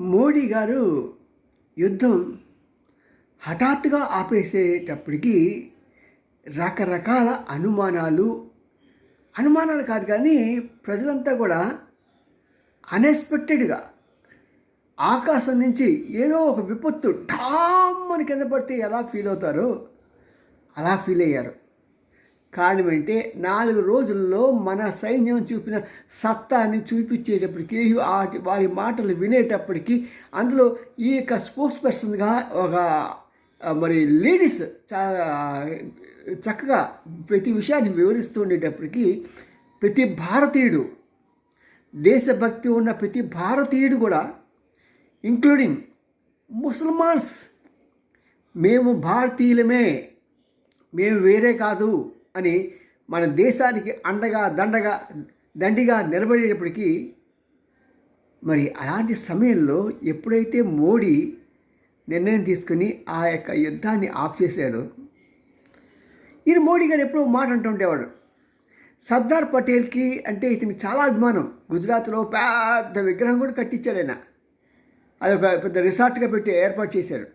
మోడీ గారు యుద్ధం హఠాత్తుగా ఆపేసేటప్పటికి రకరకాల అనుమానాలు అనుమానాలు కాదు కానీ ప్రజలంతా కూడా అన్ఎక్స్పెక్టెడ్గా ఆకాశం నుంచి ఏదో ఒక విపత్తు ఠామ్మని కింద పడితే ఎలా ఫీల్ అవుతారో అలా ఫీల్ అయ్యారు. కారణమంటే నాలుగు రోజుల్లో మన సైన్యం చూపిన సత్తాని చూపించేటప్పటికి వాటి వారి మాటలు వినేటప్పటికీ అందులో ఈ యొక్క స్పోర్ట్స్ పర్సన్గా ఒక మరి లేడీస్ చక్కగా ప్రతి విషయాన్ని వివరిస్తూ ఉండేటప్పటికీ ప్రతి భారతీయుడు దేశభక్తి ఉన్న ప్రతి భారతీయుడు కూడా ఇంక్లూడింగ్ ముసల్మాన్స్ మేము భారతీయులమే మేము వేరే కాదు. అని మన దేశానికి అండగా దండగా దండిగా నిలబడేటప్పటికీ మరి అలాంటి సమయంలో ఎప్పుడైతే మోడీ నిర్ణయం తీసుకుని ఆ యొక్క యుద్ధాన్ని ఆఫ్ చేశాడో ఈయన మోడీ గారు ఎప్పుడో మాట అంటుండేవాడు సర్దార్ పటేల్కి అంటే ఇతనికి చాలా అభిమానం. గుజరాత్లో పెద్ద విగ్రహం కూడా కట్టించాడు ఆయన. అది ఒక పెద్ద రిసార్ట్గా పెట్టి ఏర్పాటు చేశారు.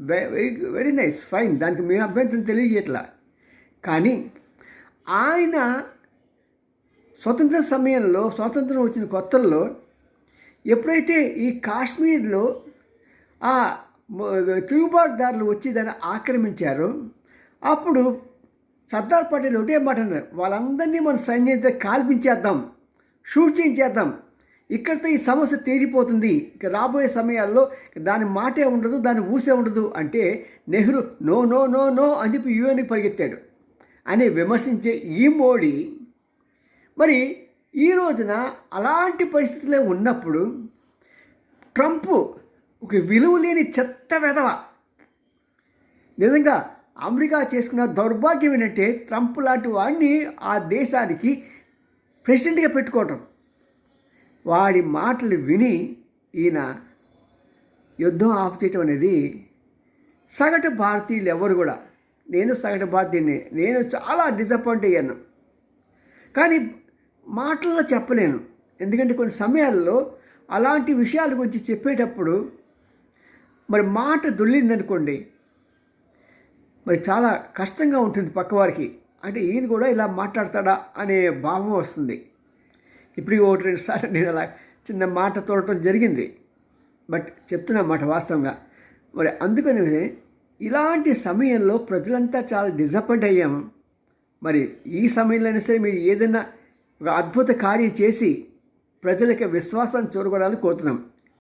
Very very nice fine. దానికి మీ అభ్యంతరం తెలియజేయట్లా. కానీ ఆయన స్వతంత్ర సమయంలో స్వాతంత్రం వచ్చిన కొత్తల్లో ఎప్పుడైతే ఈ కాశ్మీర్లో ఆ తిరుగుబాటుదారులు వచ్చి దాన్ని ఆక్రమించారో అప్పుడు సర్దార్ పటేల్ ఒకటే మాట అన్నారు వాళ్ళందరినీ మన సైన్యంతో కాల్పించేద్దాం షూట్ చేయించేద్దాం. ఇక్కడితో ఈ సమస్య తీరిపోతుంది. ఇక రాబోయే సమయాల్లో దాని మాటే ఉండదు దాని ఊసే ఉండదు. అంటే Nehru no no no no అని చెప్పి యుఎన్కి పరిగెత్తాడు. అని విమర్శించే ఈ మోడీ మరి ఈ రోజున అలాంటి పరిస్థితులే ఉన్నప్పుడు ట్రంప్ ఒక విలువ లేని చెత్త వెధవ. నిజంగా అమెరికా చేసుకున్న దౌర్భాగ్యం ఏంటంటే ట్రంప్ లాంటి వాడిని ఆ దేశానికి ప్రెసిడెంట్గా పెట్టుకోవటం. వాడి మాటలు విని ఈయన యుద్ధం ఆపు చేయటం అనేది సగటు భారతీయులు ఎవరు కూడా నేను సగటు భారతీయుని నేను చాలా డిసప్పాయింట్ అయ్యాను. కానీ మాటల్లో చెప్పలేను. ఎందుకంటే కొన్ని సమయాల్లో అలాంటి విషయాల గురించి చెప్పేటప్పుడు మరి మాట దొల్లిందనుకోండి మరి చాలా కష్టంగా ఉంటుంది పక్కవారికి అంటే ఈయన కూడా ఇలా మాట్లాడతాడా అనే భావం వస్తుంది. ఇప్పుడు ఒకటి రెండు సార్లు నేను అలా చిన్న మాట తోడటం జరిగింది. బట్ చెప్తున్నా మాట వాస్తవంగా. మరి అందుకని ఇలాంటి సమయంలో ప్రజలంతా చాలా డిసప్పాయింట్ అయ్యాము. మరి ఈ సమయంలో అయినా సరే మీరు ఏదైనా ఒక అద్భుత కార్యం చేసి ప్రజల యొక్క విశ్వాసాన్ని కోరుతున్నాం.